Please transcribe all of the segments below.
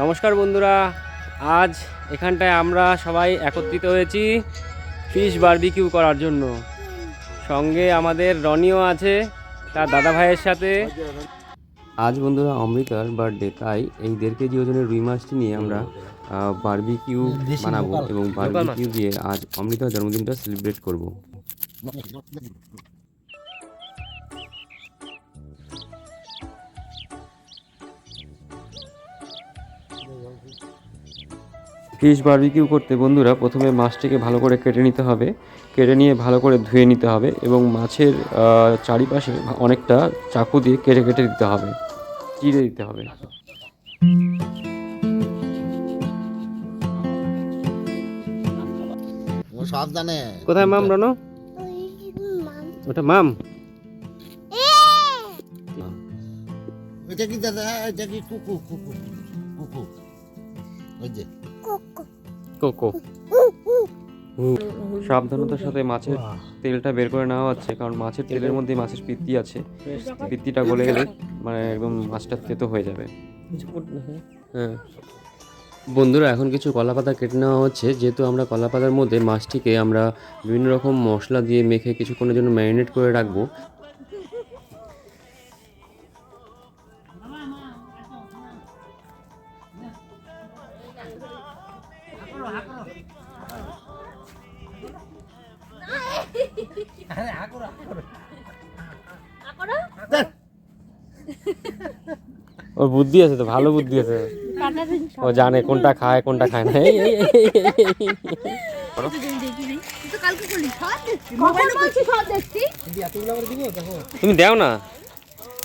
নমস্কার বন্ধুরা আজ এখানটায় আমরা সবাই একত্রিত হয়েছি ফিশ বারবিকিউ করার জন্য। সঙ্গে আমাদের রনিও আছে তার দাদা ভাইয়ের সাথে। আজ বন্ধুরা অমৃতার বার্থডে তাই এই দেড় কেজি ওজনের রুই মাছটি নিয়ে আমরা বারবিকিউ বানাবো এবং বারবিকিউ দিয়ে আজ অমৃতার জন্মদিনটা সেলিব্রেট করব। ফিশ বারবিকিউ করতে বন্ধুরা প্রথমে মাছটিকে ভালো করে কেটে নিতে হবে। কেটে নিয়ে ভালো করে ধুয়ে নিতে হবে এবং মাছের চারিপাশে অনেকটা চাকু দিয়ে কেটে কেটে দিতে হবে। চিড়ে দিতে হবে। সাবধানে কোথায় মাম রনো? ওটা মাম। এটা কি দাদা? এটা কি কুকু কুকু কুকু ওই যে কোকো সাবধানতার সাথে মাছের তেলটা বের করে নেওয়া হচ্ছে কারণ মাছের তেলের মধ্যে মাছের পিত্তি আছে পিত্তিটা গলে গেলে মানে একদম মাছটা তেতো হয়ে যাবে হ্যাঁ বন্ধুরা এখন কিছু কলা পাতা কেটে নেওয়া হচ্ছে যেহেতু আমরা কলা পাতার মধ্যে মাছটিকে আমরা বিভিন্ন রকম মশলা দিয়ে মেখে কিছুক্ষণের জন্য ম্যারিনেট করে রাখব ওর বুদ্ধি আছে তো ভালো বুদ্ধি আছে। ও জানে কোনটা খায় কোনটা খায় না। তুমি দাও না।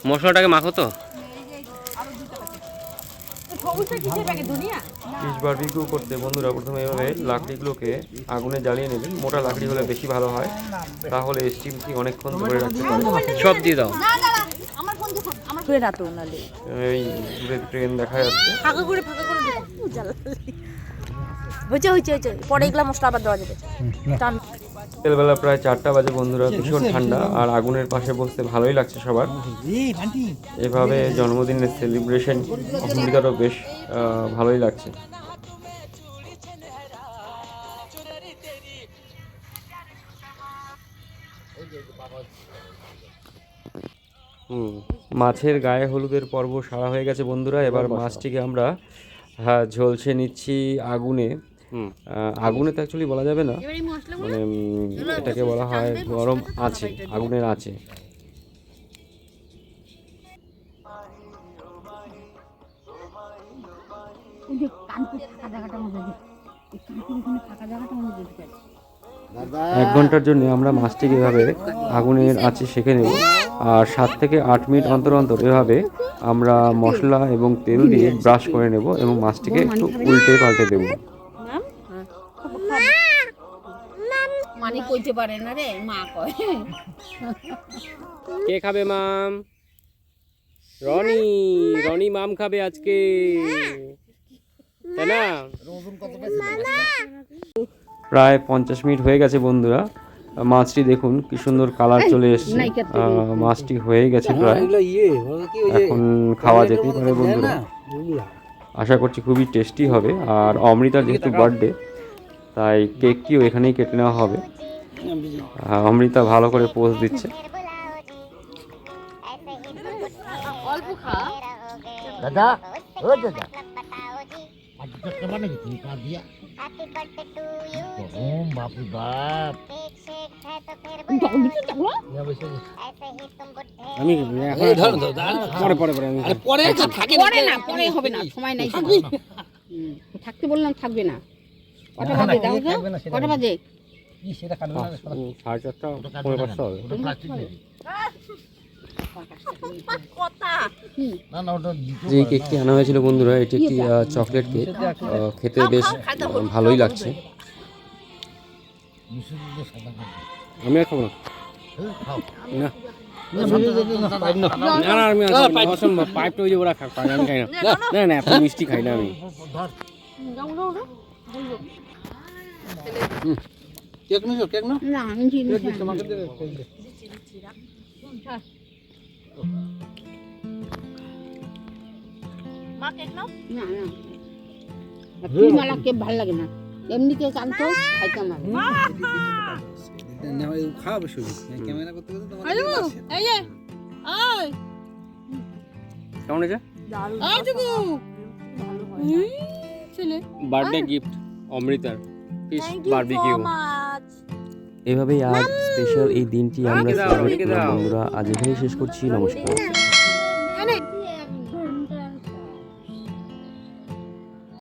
মশলাটাকে মাখো তো। ফিশ বারবিকিউ করতে বন্ধুরা প্রথমে এভাবে লাকড়িগুলোকে আগুনে জ্বালিয়ে নেবেন। মোটা লাকড়ি হলে বেশি ভালো হয়। তাহলে স্টিমটি অনেকক্ষণ ধরে রাখতে পারবে সব দিয়ে দাও। এই দূরে ট্রেন দেখা যাচ্ছে। ফাঁকা করে ফাঁকা করে দে। হয়েছে হয়েছে হয়েছে। পরে এগুলা মশলা আবার দেওয়া যাবে। বিকেলবেলা প্রায় চারটা বাজে বন্ধুরা ভীষণ ঠান্ডা আর আগুনের পাশে বসতে ভালোই লাগছে সবার। এভাবে জন্মদিনের সেলিব্রেশন অসুবিধারও বেশ ভালোই লাগছে। মাছের গায়ে হলুদের পর্ব সারা হয়ে গেছে বন্ধুরা এবার মাছটিকে আমরা হ্যাঁ ঝলসে নিচ্ছি আগুনে। আগুনে তো অ্যাকচুয়ালি বলা যাবে না। মানে এটাকে বলা হয় গরম আছে আগুনের আছে। এক ঘণ্টার জন্য আমরা মাছটিকে এভাবে আগুনের আছে সেঁকে নেব আর সাত থেকে আট মিনিট অন্তর অন্তর এভাবে আমরা মশলা এবং তেল দিয়ে ব্রাশ করে নেব এবং মাছটিকে একটু উল্টে পাল্টে দেবো। মানে কইতে পারে না রে মা কয়। কে খাবে মাম? রনি রনি মাম খাবে আজকে। তাই না? প্রায় পঞ্চাশ মিনিট হয়ে গেছে বন্ধুরা। মাছটি দেখুন কি সুন্দর কালার চলে এসছে। মাছটি হয়ে গেছে প্রায়। এখন খাওয়া যেতেই পারে বন্ধুরা। আশা করছি খুবই টেস্টি হবে। আর অমৃতার যেহেতু বার্থডে তাই কেকটিও এখানেই কেটে নেওয়া হবে। অমৃতা ভালো করে পোজ দিচ্ছে। দাদা ও দাদা। আজকে কেমন নাকি তুমি কাজ দিয়া ওম বাপু বাপ আমি পরে পরে পরে আমি পরে না পরে হবে না সময় নাই। থাকতে বললাম থাকবে না। কটা বাজে দাও তো কটা বাজে সাড়ে চারটা পনেরো পাঁচটা হবে প্লাস্টিক নেই না না ওটা দুটো যে কেকটি আনা হয়েছিল বন্ধুরা এটি একটি চকলেট কেক খেতে বেশ ভালোই লাগছে। আমি আর খাব না হ্যাঁ, না আমি আর খাব না। অসম্ভব পাইপটা ওই যে ওরা খায় আমি খাই না না না এত মিষ্টি খাই না আমি ধর না আমি চিনি না। না তুই মালা কে ভালো লাগে না। এমনি কেক আনতো খাইতাম আমি খাওয়াবে শুধু। ক্যামেরা করতে করতে তোমার এই যে ওই কেমন হয়েছে? ওই টুকু ছেলে। বার্থডে গিফট অমৃতার। ফিশ বারবিকিউ এভাবেই আজ স্পেশাল এই দিনটি আমরা। বন্ধুরা। আজ এখানেই শেষ করছি। নমস্কার।